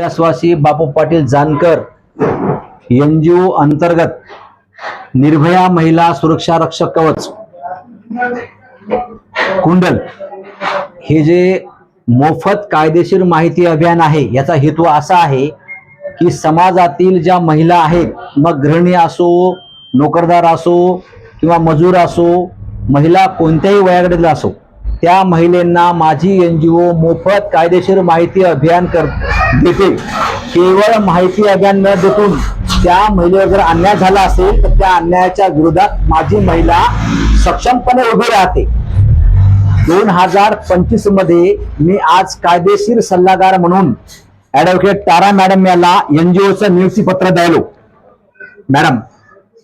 कैलासवासी Bapu Patil Jankar N G O अंतर्गत निर्भया महिला सुरक्षा रक्षक कवच कुंडल हे जे मोफत कायदेशीर माहिती अभियान आहे याचा हेतू असा आहे की समाजातील ज्या महिला आहेत मग गृहिणी असो नोकरदार असो किंवा मजूर असो महिला कोणत्याही वयागडील असो त्या महिलांना माझी एन जी ओ मोफत कायदेशीर माहिती अभियान कर देते. केवळ माहिती अभियान न देतून त्या महिलेवर जर अन्याय झाला असेल तर त्या अन्यायाच्या विरोधात माझी महिला सक्षमपणे उभी राहते. दोन हजार पंचवीसमध्ये मी आज कायदेशीर सल्लागार म्हणून ऍडव्होकेट तारा मॅडम याला एनजीओचं नियुक्ती पत्र द्यायलो. मॅडम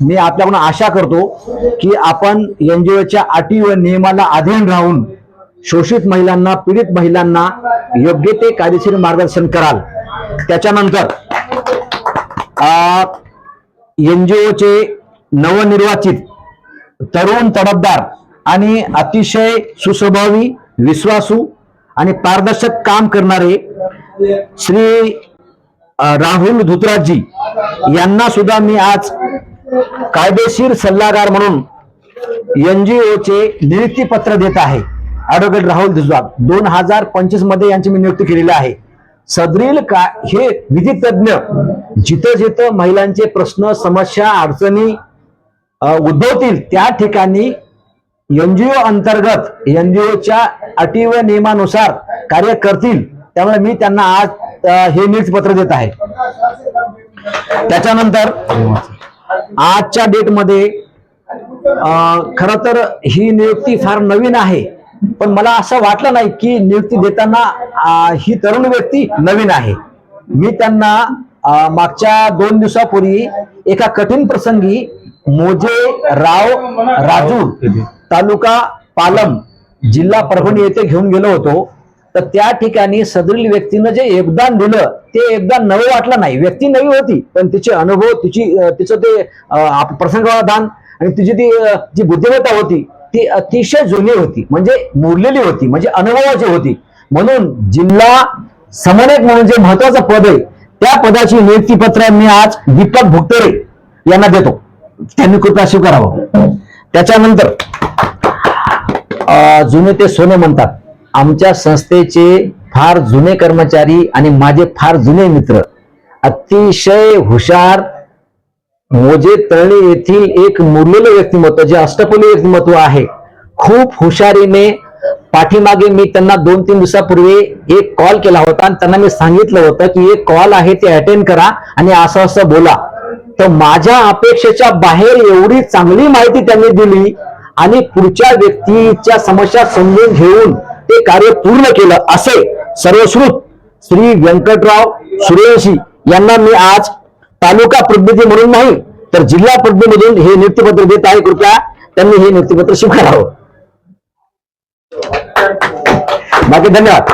मी आपल्याकडून आशा करतो की आपण एनजीओच्या अटी व नियमाला अधीन राहून शोषित महिलांना पीडित महिलांना योग्य ते कायदेशीर मार्गदर्शन कराल. त्याच्यानंतर एनजीओचे नवनिर्वाचित तरुण तडफदार आणि अतिशय सुस्वभावी विश्वासू आणि पारदर्शक काम करणारे श्री राहुल धुतराजी यांना सुद्धा मी आज कायदेशीर सल्लागार म्हणून एनजीओचे नियुक्ती पत्र देत आहे. ऍडव्होकेट राहुल धुतराज दोन हजार पंचवीसमध्ये यांची मी नियुक्ती केलेली आहे. सदरील का हे विधी तज्ञ जिथं जिथं महिलांचे प्रश्न समस्या अडचणी उद्भवतील त्या ठिकाणी एनजीओ अंतर्गत एनजीओच्या अटी व नियमानुसार कार्य करतील. त्यामुळे मी त्यांना आज हे नियुक्ती पत्र देत आहे. त्याच्यानंतर आजच्या डेटमध्ये खर तर ही नियुक्ती फार नवीन आहे. पण मला असं वाटलं नाही की नियुक्ती देताना ही तरुण व्यक्ती नवीन आहे. मी त्यांना मागच्या दोन दिवसापूर्वी एका कठीण प्रसंगी मोजे राव राजू तालुका पालम जिल्हा परभणी येथे घेऊन गेलो होतो. तर त्या ठिकाणी सदरील व्यक्तीनं जे योगदान दिलं ते योगदान नवं वाटलं नाही. व्यक्ती नवी होती पण तिचे अनुभव तिची तिचं ते अं, आणि तिची ती जी बुद्धिमत्ता होती ती अतिशय जुनी होती. म्हणजे मुरलेली होती म्हणजे अनुभवाची होती. म्हणून जिल्हा समन्वयक म्हणून जे महत्वाचं पद आहे त्या पदाची नियुक्ती पत्र मी आज दीपक भुक्तरे यांना देतो. त्यांनी कृपया स्वीकारावं त्याच्यानंतर अं, जुने ते सोने म्हणतात. आमच्या संस्थेचे फार जुने कर्मचारी आणि माझे फार जुने मित्र अतिशय हुशार मोजे तळणी येथील एक मुरलेलं व्यक्तिमत्व जे अष्टपैलू व्यक्तिमत्व आहे खूप हुशारीने पाठीमागे मी त्यांना दोन तीन दिवसापूर्वी एक कॉल केला होता आणि त्यांना मी सांगितलं होतं की एक कॉल आहे ते अटेंड करा आणि असं असं बोला. तर माझ्या अपेक्षेच्या बाहेर एवढी चांगली माहिती त्यांनी दिली आणि पुढच्या व्यक्तीच्या समस्या समजून घेऊन ते कार्य पूर्ण केलं असे सर्वश्रुत श्री व्यंकटराव सूर्यवंशी यांना मी आज तालुका प्रतिनिधी म्हणून नाही तर जिल्हा प्रतिनिधी म्हणून हे नियुक्तीपत्र देत आहे कृपया. त्यांनी हे नियुक्तीपत्र स्वीकारावं. बाकी धन्यवाद.